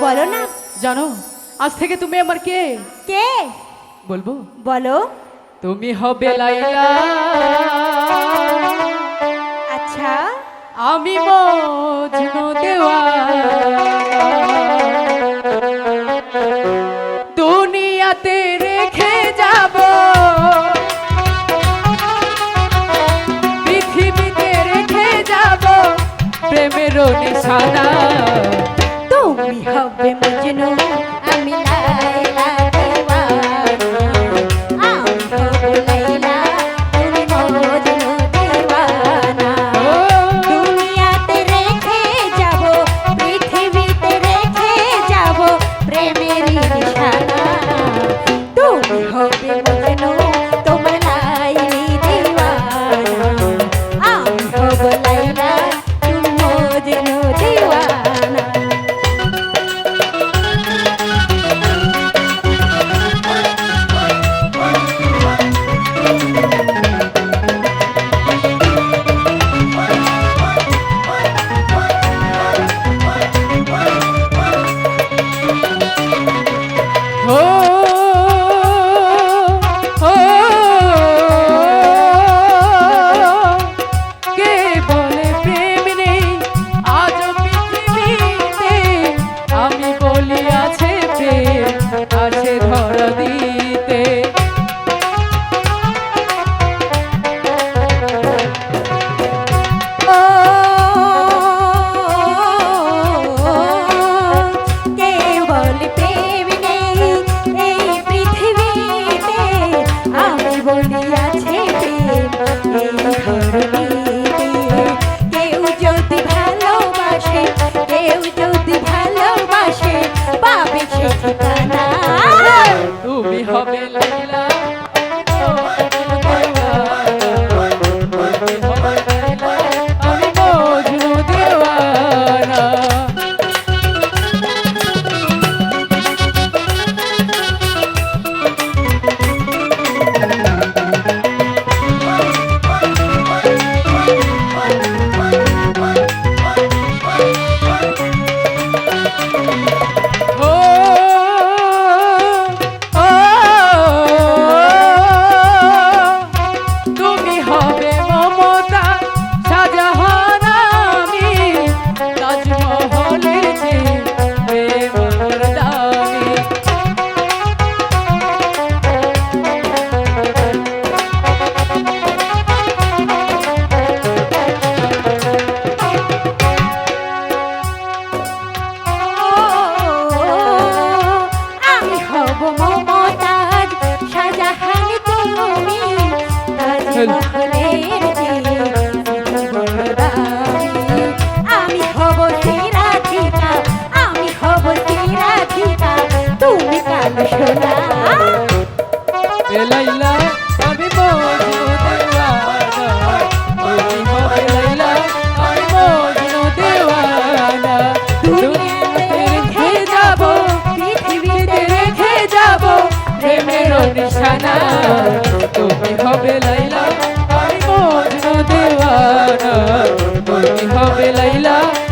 বলো না। জানো আজ থেকে তুমি আমার কে? কে? বলব? বলো। তুমি হবে লাইলা। আচ্ছা। আমি মজনু দেওয়া দুনিয়াতে রেখে যাব। পৃথিবীতে রেখে যাব। প্রেমের নিশানা। আমি আমি হব আমি হব তুমি কাল সোনা। লাইলা আমি মজনু দেওয়ানা তুমি হবে লাইলা আমি মজনু দেওয়ানা। দুনিয়াতে রেখে যাব পৃথিবীতে রেখে যাব প্রেমের নিশানা। তুমি হবে লাইলা লাইলা।